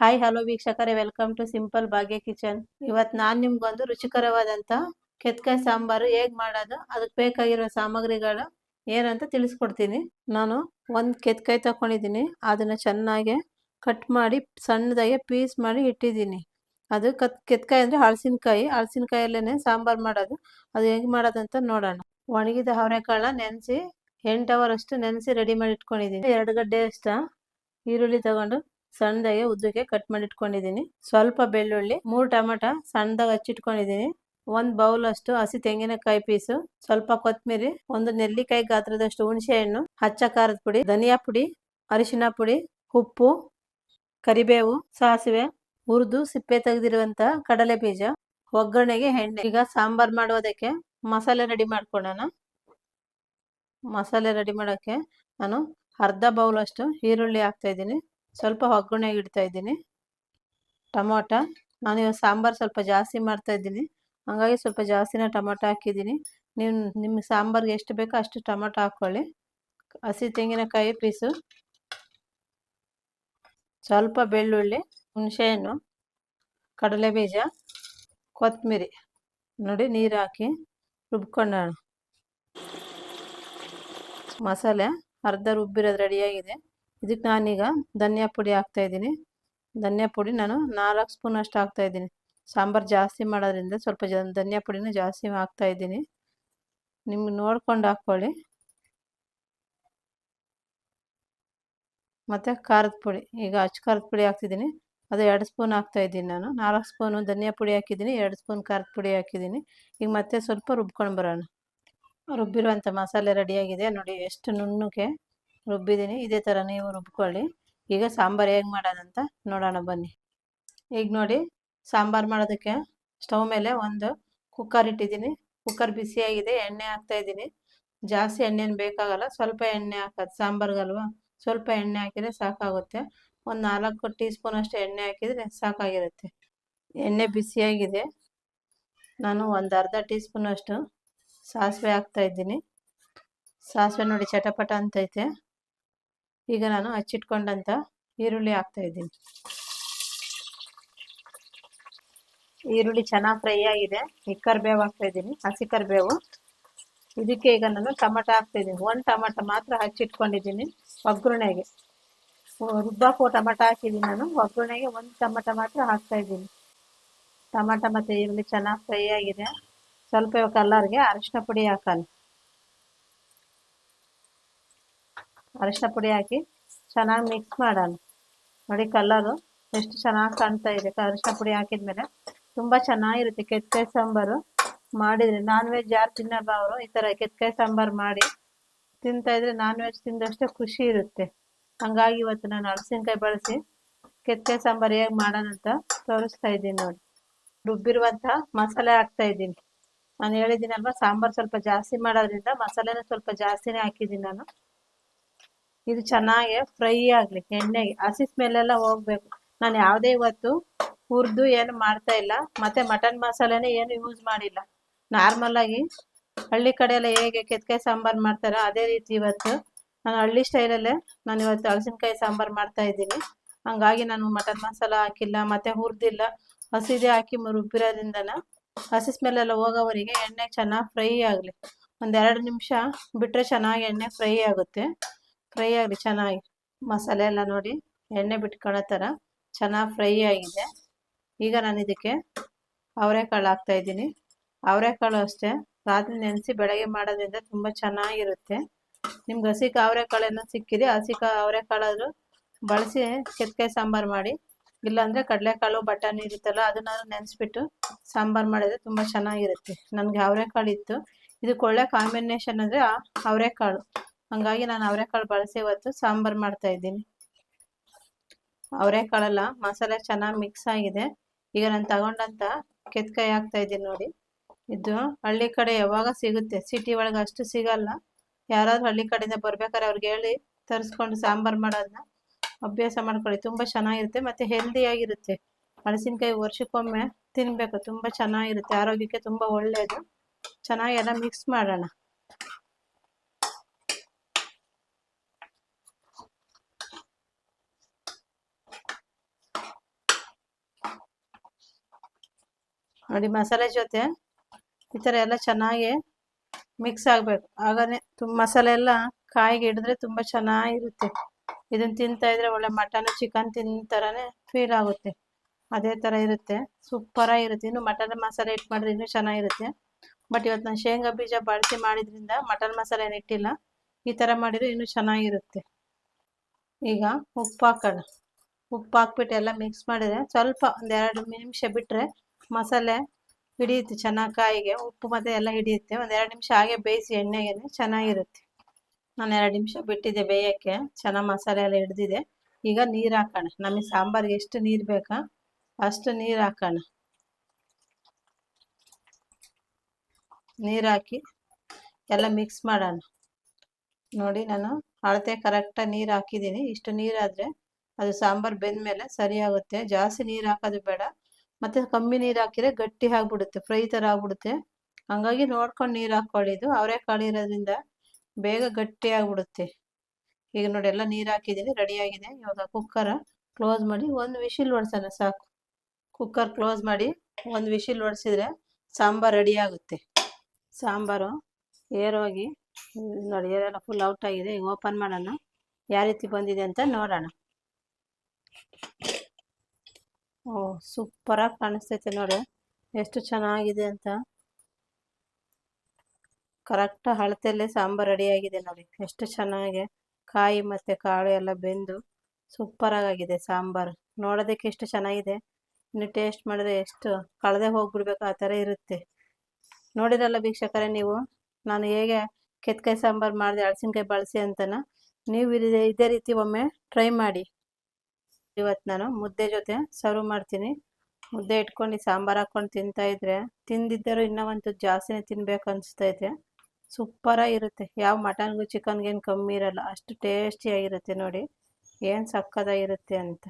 Hi hello ವೀಕ್ಷಕರೇ welcome to simple Bhagya kitchen ಇವತ್ತು ನಾನು ನಿಮ್ಗೊಂದು ರುಚಿಕರವಾದಂತ ಕೆತ್ಕಾಯಿ ಸಾಂಬಾರು ಹೇಗ್ ಮಾಡೋದು ಅದಕ್ಕೆ ಬೇಕಾಗಿರೋ ಸಾಮಗ್ರಿಗಳು ಏನಂತ ತಿಳಿಸ್ಕೊಡ್ತೀನಿ. ನಾನು ಒಂದು ಕೆತ್ಕಾಯಿ ತಕೊಂಡಿದ್ದೀನಿ. ಅದನ್ನ ಚೆನ್ನಾಗಿ ಕಟ್ ಮಾಡಿ, ಸಣ್ಣದಾಗಿ ಪೀಸ್ ಮಾಡಿ ಇಟ್ಟಿದ್ದೀನಿ. ಅದು ಕತ್ ಕೆತ್ಕಾಯಿ ಅಂದ್ರೆ ಹಳಸಿನಕಾಯಿ. ಹಳಸಿನಕಾಯಲ್ಲೇನೆ ಸಾಂಬಾರು ಮಾಡೋದು. ಅದು ಹೆಂಗ್ ಮಾಡೋದಂತ ನೋಡೋಣ. ಒಣಗಿದ ಅವರೆಕಾಳನ್ನ ನೆನೆಸಿ ಎಂಟು ಅವರ್ ಅಷ್ಟು ನೆನೆಸಿ ರೆಡಿ ಮಾಡಿ ಇಟ್ಕೊಂಡಿದ್ದೀನಿ. ಎರಡು ಗಡ್ಡೆ ಅಷ್ಟ ಈರುಳ್ಳಿ ತಗೊಂಡು ಸಣ್ಣದಾಗಿ ಉದ್ದಕ್ಕೆ ಕಟ್ ಮಾಡಿ ಇಟ್ಕೊಂಡಿದ್ದೀನಿ ಸ್ವಲ್ಪ ಬೆಳ್ಳುಳ್ಳಿ, ಮೂರು ಟೊಮಟ ಸಣ್ಣದಾಗಿ ಹಚ್ಚಿಟ್ಕೊಂಡಿದ್ದೀನಿ. ಒಂದು ಬೌಲ್ ಅಷ್ಟು ಹಸಿ ತೆಂಗಿನಕಾಯಿ ಪೀಸು ಸ್ವಲ್ಪ ಕೊತ್ತಂಬರಿ ಒಂದು ನೆಲ್ಲಿಕಾಯಿ ಗಾತ್ರದಷ್ಟು ಹುಣಸೆ ಹಣ್ಣು ಹಚ್ಚ ಖಾರದ ಪುಡಿ, ಧನಿಯಾ ಪುಡಿ, ಅರಿಶಿನ ಪುಡಿ, ಉಪ್ಪು, ಕರಿಬೇವು, ಸಾಸಿವೆ, ಹುರಿದು ಸಿಪ್ಪೆ ತೆಗೆದಿರುವಂಥ ಕಡಲೆ ಬೀಜ, ಒಗ್ಗರಣೆಗೆ ಎಣ್ಣೆ. ಈಗ ಸಾಂಬಾರ್ ಮಾಡೋದಕ್ಕೆ ಮಸಾಲೆ ರೆಡಿ ಮಾಡ್ಕೊಳ್ಳೋಣ. ಮಸಾಲೆ ರೆಡಿ ಮಾಡೋಕ್ಕೆ ನಾನು ಅರ್ಧ ಬೌಲ್ ಅಷ್ಟು ಈರುಳ್ಳಿ ಹಾಕ್ತಾ ಇದ್ದೀನಿ. ಸ್ವಲ್ಪ ಒಗ್ಗರಣೆಗೆ ಇಡ್ತಾ ಇದ್ದೀನಿ. ಟೊಮೊಟ, ನಾನು ಇವಾಗ ಸಾಂಬಾರು ಸ್ವಲ್ಪ ಜಾಸ್ತಿ ಮಾಡ್ತಾ ಇದ್ದೀನಿ. ಹಂಗಾಗಿ ಸ್ವಲ್ಪ ಜಾಸ್ತಿನ ಟೊಮೊಟೊ ಹಾಕಿದ್ದೀನಿ. ನೀವು ನಿಮ್ಗೆ ಸಾಂಬಾರ್ಗೆ ಎಷ್ಟು ಬೇಕೋ ಅಷ್ಟು ಟೊಮೊಟೊ ಹಾಕ್ಕೊಳ್ಳಿ ಹಸಿ ತೆಂಗಿನಕಾಯಿ ಪೀಸು. ಸ್ವಲ್ಪ ಬೆಳ್ಳುಳ್ಳಿ, ಹುಣಸೆಹಣ್ಣು ಕಡಲೆ ಬೀಜ ಕೊತ್ತಂಬರಿ. ನೋಡಿ ನೀರು ಹಾಕಿ ರುಬ್ಕೊಂಡು ಮಸಾಲೆ ಅರ್ಧ ರುಬ್ಬಿರೋದು ರೆಡಿಯಾಗಿದೆ ಇದಕ್ಕೆ ನಾನೀಗ ಧನಿಯಾ ಪುಡಿ ಹಾಕ್ತಾ ಇದ್ದೀನಿ. ಧನಿಯಾ ಪುಡಿ ನಾನು ನಾಲ್ಕು ಸ್ಪೂನ್ ಅಷ್ಟು ಹಾಕ್ತಾ ಇದ್ದೀನಿ. ಸಾಂಬಾರು ಜಾಸ್ತಿ ಮಾಡೋದ್ರಿಂದ ಸ್ವಲ್ಪ ಜ ಧನಿಯಾ ಪುಡಿನ ಜಾಸ್ತಿ ಹಾಕ್ತಾ ಇದ್ದೀನಿ. ನಿಮ್ಗೆ ನೋಡ್ಕೊಂಡು ಹಾಕ್ಕೊಳ್ಳಿ ಮತ್ತು ಖಾರದ ಪುಡಿ, ಈಗ ಅಚ್ಚು ಖಾರದ ಪುಡಿ ಹಾಕ್ತಿದ್ದೀನಿ. ಅದು ಎರಡು ಸ್ಪೂನ್ ಹಾಕ್ತಾ ಇದ್ದೀನಿ ನಾನು. ನಾಲ್ಕು ಸ್ಪೂನು ಧನಿಯಾ ಪುಡಿ ಹಾಕಿದ್ದೀನಿ, ಎರಡು ಸ್ಪೂನ್ ಖಾರದ ಪುಡಿ ಹಾಕಿದ್ದೀನಿ. ಈಗ ಮತ್ತೆ ಸ್ವಲ್ಪ ರುಬ್ಕೊಂಡು ಬರೋಣ. ರುಬ್ಬಿರುವಂಥ ಮಸಾಲೆ ರೆಡಿಯಾಗಿದೆ ನೋಡಿ ಎಷ್ಟು ನುಣ್ಣಗೆ ರುಬ್ಬಿದ್ದೀನಿ. ಇದೇ ಥರ ನೀವು ರುಬ್ಕೊಳ್ಳಿ. ಈಗ ಸಾಂಬಾರು ಹೇಗೆ ಮಾಡೋದಂತ ನೋಡೋಣ ಬನ್ನಿ. ಈಗ ನೋಡಿ, ಸಾಂಬಾರು ಮಾಡೋದಕ್ಕೆ ಸ್ಟವ್ ಮೇಲೆ ಒಂದು ಕುಕ್ಕರ್ ಇಟ್ಟಿದ್ದೀನಿ. ಕುಕ್ಕರ್ ಬಿಸಿಯಾಗಿದೆ, ಎಣ್ಣೆ ಹಾಕ್ತಾ ಇದ್ದೀನಿ. ಜಾಸ್ತಿ ಎಣ್ಣೆನು ಬೇಕಾಗಲ್ಲ, ಸ್ವಲ್ಪ ಎಣ್ಣೆ ಹಾಕೋದು, ಸಾಂಬಾರ್ಗಲ್ವಾ? ಸ್ವಲ್ಪ ಎಣ್ಣೆ ಹಾಕಿದರೆ ಸಾಕಾಗುತ್ತೆ. ಒಂದು ನಾಲ್ಕು ಟೀ ಸ್ಪೂನ್ ಅಷ್ಟು ಎಣ್ಣೆ ಹಾಕಿದರೆ ಸಾಕಾಗಿರುತ್ತೆ. ಎಣ್ಣೆ ಬಿಸಿಯಾಗಿದೆ. ನಾನು ಒಂದು ಅರ್ಧ ಟೀ ಸ್ಪೂನ್ ಅಷ್ಟು ಸಾಸಿವೆ ಹಾಕ್ತಾಯಿದ್ದೀನಿ ಸಾಸಿವೆ ನೋಡಿ ಚಟಪಟ ಅಂತೈತೆ. ಈಗ ನಾನು ಹಚ್ಚಿಟ್ಕೊಂಡಂತ ಈರುಳ್ಳಿ ಹಾಕ್ತಾ ಇದ್ದೀನಿ. ಈರುಳ್ಳಿ ಚೆನ್ನಾಗಿ ಫ್ರೈ ಆಗಿದೆ. ಈ ಕರಿಬೇವು ಹಾಕ್ತಾ ಇದ್ದೀನಿ. ಹಸಿ ಕರಿಬೇವು. ಇದಕ್ಕೆ ಈಗ ನಾನು ಟೊಮಟೊ ಹಾಕ್ತಾ ಇದ್ದೀನಿ. ಒಂದು ಟೊಮಟೊ ಮಾತ್ರ ಹಚ್ಚಿಟ್ಕೊಂಡಿದ್ದೀನಿ ಒಗ್ಗರಣೆಗೆ. ರುಬ್ಬಾಕೋ ಟೊಮಟೊ ಹಾಕಿದ್ದೀನಿ ನಾನು. ಒಗ್ಗರಣೆಗೆ ಒಂದು ಟೊಮಟೊ ಮಾತ್ರ ಹಾಕ್ತಾ ಇದ್ದೀನಿ. ಟೊಮಟೊ ಮತ್ತು ಈರುಳ್ಳಿ ಚೆನ್ನಾಗಿ ಫ್ರೈ ಆಗಿದೆ. ಸ್ವಲ್ಪ ಕಲ್ಲರ್ಗೆ ಅರಿಶಿನ ಪುಡಿ ಹಾಕೋಣ ಅರಿಶಿನ ಪುಡಿ ಹಾಕಿ ಚೆನ್ನಾಗಿ ಮಿಕ್ಸ್ ಮಾಡೋಣ. ನೋಡಿ ಕಲ್ಲರು ಎಷ್ಟು ಚೆನ್ನಾಗಿ ಕಾಣ್ತಾ ಇದೆ. ಅರಿಶಿನ ಪುಡಿ ಹಾಕಿದ್ಮೇಲೆ ತುಂಬ ಚೆನ್ನಾಗಿರುತ್ತೆ. ಕೆತ್ತಕಾಯಿ ಸಾಂಬಾರು ಮಾಡಿದರೆ ನಾನ್ ವೆಜ್ ಯಾರು ತಿನ್ನಲ್ಲ ಅವರು? ಈ ಥರ ಕೆತ್ತಕಾಯಿ ಸಾಂಬಾರು ಮಾಡಿ ತಿಂತಾ ಇದ್ರೆ ನಾನ್ ವೆಜ್ ತಿಂದಷ್ಟೇ ಖುಷಿ ಇರುತ್ತೆ. ಹಂಗಾಗಿ ಇವತ್ತು ನಾನು ಹಳಸಿನಕಾಯಿ ಬಳಸಿ ಕೆತ್ತಕಾಯಿ ಸಾಂಬಾರು ಹೇಗೆ ಮಾಡೋಣ ಅಂತ ತೋರಿಸ್ತಾ ಇದ್ದೀನಿ ನೋಡಿ. ರುಬ್ಬಿರುವಂಥ ಮಸಾಲೆ ಹಾಕ್ತಾ ಇದ್ದೀನಿ. ನಾನು ಹೇಳಿದ್ದೀನಲ್ವಾ, ಸಾಂಬಾರು ಸ್ವಲ್ಪ ಜಾಸ್ತಿ ಮಾಡೋದ್ರಿಂದ ಮಸಾಲೆನ ಸ್ವಲ್ಪ ಜಾಸ್ತಿನೇ ಹಾಕಿದ್ದೀನಿ ನಾನು. ಇದು ಚೆನ್ನಾಗಿ ಫ್ರೈ ಆಗಲಿ ಎಣ್ಣೆಗೆ. ಹಸಿ ಸ್ಮೆಲ್ಲೆಲ್ಲ ಹೋಗ್ಬೇಕು. ನಾನು ಯಾವುದೇ ಇವತ್ತು ಹುರಿದು ಏನು ಮಾಡ್ತಾ ಇಲ್ಲ. ಮತ್ತೆ ಮಟನ್ ಮಸಾಲೆನೆ ಏನು ಯೂಸ್ ಮಾಡಿಲ್ಲ. ನಾರ್ಮಲ್ ಆಗಿ ಹಳ್ಳಿ ಕಡೆ ಎಲ್ಲ ಹೇಗೆ ಕೆತ್ಕಾಯಿ ಸಾಂಬಾರು ಮಾಡ್ತಾರೋ ಅದೇ ರೀತಿ ಇವತ್ತು. ನಾನು ಹಳ್ಳಿ ಸ್ಟೈಲಲ್ಲೇ ನಾನು ಇವತ್ತು ಹಲಸಿನಕಾಯಿ ಸಾಂಬಾರು ಮಾಡ್ತಾ ಇದ್ದೀನಿ. ಹಂಗಾಗಿ ನಾನು ಮಟನ್ ಮಸಾಲ ಹಾಕಿಲ್ಲ, ಮತ್ತೆ ಹುರಿದಿಲ್ಲ. ಹಸಿದೇ ಹಾಕಿ ರುಬ್ಬಿರೋದ್ರಿಂದನ ಹಸಿ ಸ್ಮೆಲ್ಲೆಲ್ಲ ಹೋಗೋವರೆಗೆ ಎಣ್ಣೆ ಚೆನ್ನಾಗಿ ಫ್ರೈ ಆಗಲಿ. ಒಂದೆರಡು ನಿಮಿಷ ಬಿಟ್ಟರೆ ಚೆನ್ನಾಗಿ ಎಣ್ಣೆ ಫ್ರೈ ಆಗುತ್ತೆ. ಫ್ರೈ ಆಗಲಿ ಚೆನ್ನಾಗಿ ಮಸಾಲೆ ಎಲ್ಲ ನೋಡಿ ಎಣ್ಣೆ ಬಿಟ್ಕೊಳ್ಳೋ ಥರ ಚೆನ್ನಾಗಿ ಫ್ರೈ ಆಗಿದೆ. ಈಗ ನಾನು ಇದಕ್ಕೆ ಅವರೆಕಾಳು ಹಾಕ್ತಾಯಿದ್ದೀನಿ ಅವರೆಕಾಳು ಅಷ್ಟೇ. ರಾತ್ರಿ ನೆನೆಸಿ ಬೆಳಗ್ಗೆ ಮಾಡೋದ್ರಿಂದ ತುಂಬ ಚೆನ್ನಾಗಿರುತ್ತೆ. ನಿಮ್ಗೆ ಹಸಿ ಅವರೆಕಾಳೇನೋ ಸಿಕ್ಕಿದೆ ಹಸಿ ಅವರೆಕಾಳಾದರೂ ಬಳಸಿ ಕೆತ್ಕಾಯಿ ಸಾಂಬಾರು ಮಾಡಿ. ಇಲ್ಲಾಂದರೆ ಕಡಲೆಕಾಳು, ಬಟಾಣಿ ಇರುತ್ತಲ್ಲ ಅದನ್ನಾದ್ರೂ ನೆನೆಸ್ಬಿಟ್ಟು ಸಾಂಬಾರು ಮಾಡಿದ್ರೆ ತುಂಬ ಚೆನ್ನಾಗಿರುತ್ತೆ. ನನಗೆ ಅವರೆಕಾಳು ಇತ್ತು. ಇದಕ್ಕೆ ಒಳ್ಳೆ ಕಾಂಬಿನೇಷನ್ ಅಂದರೆ ಅವರೆಕಾಳು. ಹಂಗಾಗಿ ನಾನು ಅವರೆಕಾಳು ಬಳಸಿ ಇವತ್ತು ಸಾಂಬಾರು ಮಾಡ್ತಾ ಇದ್ದೀನಿ. ಅವರೆಕಾಳೆಲ್ಲ, ಮಸಾಲೆ ಚೆನ್ನಾಗಿ ಮಿಕ್ಸ್ ಆಗಿದೆ. ಈಗ ನಾನು ತಗೊಂಡಂತ ಕೆತ್ಕಾಯಿ ಹಾಕ್ತಾ ಇದ್ದೀನಿ ನೋಡಿ. ಇದು ಹಳ್ಳಿ ಕಡೆ ಯಾವಾಗ ಸಿಗುತ್ತೆ ಸಿಟಿ ಒಳಗೆ ಅಷ್ಟು ಸಿಗಲ್ಲ. ಯಾರಾದ್ರೂ ಹಳ್ಳಿ ಕಡೆಯಿಂದ ಬರ್ಬೇಕಾದ್ರೆ ಅವ್ರಿಗೆ ಹೇಳಿ ತರಿಸ್ಕೊಂಡು ಸಾಂಬಾರು ಮಾಡೋದನ್ನ ಅಭ್ಯಾಸ ಮಾಡ್ಕೊಳ್ಳಿ. ತುಂಬ ಚೆನ್ನಾಗಿರುತ್ತೆ ಮತ್ತು ಹೆಲ್ದಿಯಾಗಿರುತ್ತೆ ಮೆಣಸಿನ್ಕಾಯಿ ವರ್ಷಕ್ಕೊಮ್ಮೆ ತಿನ್ನಬೇಕು ತುಂಬ ಚೆನ್ನಾಗಿರುತ್ತೆ. ಆರೋಗ್ಯಕ್ಕೆ ತುಂಬ ಒಳ್ಳೆಯದು ಚೆನ್ನಾಗಿ ಎಲ್ಲ ಮಿಕ್ಸ್ ಮಾಡೋಣ. ನೋಡಿ ಮಸಾಲೆ ಜೊತೆ ಈ ಥರ ಎಲ್ಲ ಚೆನ್ನಾಗಿ ಮಿಕ್ಸ್ ಆಗಬೇಕು. ಆಗನೇ ತುಂಬ ಮಸಾಲೆ ಎಲ್ಲ ಕಾಯಿಗೆ ಹಿಡಿದ್ರೆ ತುಂಬ ಚೆನ್ನಾಗಿರುತ್ತೆ. ಇದನ್ನು ತಿಂತಾ ಇದ್ರೆ ಒಳ್ಳೆ ಮಟನ್ ಚಿಕನ್ ಥರನೇ ಫೀಲ್ ಆಗುತ್ತೆ. ಅದೇ ಥರ ಇರುತ್ತೆ. ಸೂಪರಾಗಿ ಇರುತ್ತೆ ಇನ್ನು ಮಟನ್ ಮಸಾಲೆ ಇಟ್ಟು ಮಾಡಿದ್ರೆ ಇನ್ನೂ ಚೆನ್ನಾಗಿರುತ್ತೆ. ಬಟ್ ಇವತ್ತು ನಾನು ಶೇಂಗಾ ಬೀಜ ಬಳಸಿ ಮಾಡಿದ್ರಿಂದ ಮಟನ್ ಮಸಾಲೆ ಇಟ್ಟಿಲ್ಲ. ಈ ಥರ ಮಾಡಿದ್ರೆ ಇನ್ನೂ ಚೆನ್ನಾಗಿರುತ್ತೆ. ಈಗ ಉಪ್ಪು ಹಾಕೋಣ ಉಪ್ಪು ಹಾಕ್ಬಿಟ್ಟು ಎಲ್ಲ ಮಿಕ್ಸ್ ಮಾಡಿದ್ರೆ ಸ್ವಲ್ಪ ಒಂದೆರಡು ನಿಮಿಷ ಬಿಟ್ಟರೆ ಮಸಾಲೆ ಹಿಡಿಯುತ್ತೆ ಚೆನ್ನಾಗಿ ಕಾಯಿಗೆ, ಉಪ್ಪು ಮತ್ತೆ ಎಲ್ಲ ಹಿಡಿಯುತ್ತೆ. ಒಂದೆರಡು ನಿಮಿಷ ಹಾಗೆ ಬೇಯಿಸಿ ಎಣ್ಣೆಗೆ ಚೆನ್ನಾಗಿರುತ್ತೆ. ನಾನು ಎರಡು ನಿಮಿಷ ಬಿಟ್ಟಿದ್ದೆ ಬೇಯಕ್ಕೆ, ಚೆನ್ನಾಗಿ ಮಸಾಲೆ ಎಲ್ಲ ಹಿಡ್ದಿದೆ. ಈಗ ನೀರು ಹಾಕೋಣ. ನಮಗೆ ಸಾಂಬಾರಿಗೆ ಎಷ್ಟು ನೀರು ಬೇಕಾ ಅಷ್ಟು ನೀರು ಹಾಕೋಣ. ನೀರು ಹಾಕಿ ಎಲ್ಲ ಮಿಕ್ಸ್ ಮಾಡೋಣ. ನೋಡಿ ನಾನು ಅಳತೆ ಕರೆಕ್ಟಾಗಿ ನೀರು ಹಾಕಿದ್ದೀನಿ. ಇಷ್ಟು ನೀರಾದರೆ ಅದು ಸಾಂಬಾರು ಬೆಂದಮೇಲೆ ಸರಿ ಆಗುತ್ತೆ ಜಾಸ್ತಿ ನೀರು ಹಾಕೋದು ಬೇಡ. ಮತ್ತು ಕಮ್ಮಿ ನೀರು ಹಾಕಿದ್ರೆ ಗಟ್ಟಿ ಆಗಿಬಿಡುತ್ತೆ, ಫ್ರೈ ಥರ ಆಗ್ಬಿಡುತ್ತೆ. ಹಂಗಾಗಿ ನೋಡ್ಕೊಂಡು ನೀರು ಹಾಕೊಳ್ಳಿ ಇದು. ಅವರೆಕಾಳು ಇರೋದ್ರಿಂದ ಬೇಗ ಗಟ್ಟಿ ಆಗ್ಬಿಡುತ್ತೆ. ಈಗ ನೋಡಿ, ಎಲ್ಲ ನೀರು ಹಾಕಿದ್ದೀನಿ ರೆಡಿಯಾಗಿದೆ ಇವಾಗ ಕುಕ್ಕರ್ ಕ್ಲೋಸ್ ಮಾಡಿ ಒಂದು ವಿಶಿಲ್ ಹೊಡ್ಸೋಣ ಸಾಕು. ಕುಕ್ಕರ್ ಕ್ಲೋಸ್ ಮಾಡಿ ಒಂದು ವಿಶಿಲ್ ಹೊಡ್ಸಿದ್ರೆ ಸಾಂಬಾರು ರೆಡಿ ಆಗುತ್ತೆ. ಸಾಂಬಾರು ಏರೋಗಿ ನೋಡಿ ಏರೆಲ್ಲ ಫುಲ್ ಔಟ್ ಆಗಿದೆ. ಈಗ ಓಪನ್ ಮಾಡೋಣ. ಯಾವ ರೀತಿ ಬಂದಿದೆ ಅಂತ ನೋಡೋಣ. ಓ ಸೂಪರಾಗಿ ಕಾಣಿಸ್ತೈತೆ ನೋಡಿ. ಎಷ್ಟು ಚೆನ್ನಾಗಿದೆ ಅಂತ. ಕರೆಕ್ಟ್ ಅಳತೆಯಲ್ಲೇ ಸಾಂಬಾರು ರೆಡಿಯಾಗಿದೆ ನೋಡಿ. ಎಷ್ಟು ಚೆನ್ನಾಗಿ ಕಾಯಿ ಮತ್ತೆ ಕಾಳು ಎಲ್ಲ ಬೆಂದು ಸೂಪರ್ ಆಗಿದೆ ಸಾಂಬಾರು. ನೋಡೋದಕ್ಕೆ ಎಷ್ಟು ಚೆನ್ನಾಗಿದೆ. ಇನ್ನು ಟೇಸ್ಟ್ ಮಾಡಿದ್ರೆ ಎಷ್ಟು ಕಳೆದೇ ಹೋಗ್ಬಿಡ್ಬೇಕು, ಆ ಥರ ಇರುತ್ತೆ. ನೋಡಿರಲ್ಲ ವೀಕ್ಷಕರೇ ನೀವು, ನಾನು ಹೇಗೆ ಕೆತ್ತಕಾಯಿ ಸಾಂಬಾರು ಮಾಡಿದೆ ಹಳಸಿನ್ಕಾಯಿ ಬಳಸಿ ಅಂತನ, ನೀವು ಇದೇ ರೀತಿ ಒಮ್ಮೆ ಟ್ರೈ ಮಾಡಿ. ಇವತ್ತು ನಾನು ಮುದ್ದೆ ಜೊತೆ ಸರ್ವ್ ಮಾಡ್ತೀನಿ. ಮುದ್ದೆ ಇಟ್ಕೊಂಡು ಸಾಂಬಾರು ಹಾಕ್ಕೊಂಡು ತಿಂತಾ ಇದ್ರೆ, ತಿಂದಿದ್ದರೂ ಇನ್ನೂ ಒಂದು ಜಾಸ್ತಿನೇ ತಿನ್ಬೇಕು ಅನಿಸ್ತೈತೆ ಸೂಪರಾಗಿರುತ್ತೆ. ಯಾವ ಮಟನ್ಗೂ ಚಿಕನ್ಗೇನು ಕಮ್ಮಿ ಇರಲ್ಲ. ಅಷ್ಟು ಟೇಸ್ಟಿಯಾಗಿರುತ್ತೆ ನೋಡಿ. ಏನು ಸಕ್ಕದಾಗಿರುತ್ತೆ ಅಂತ.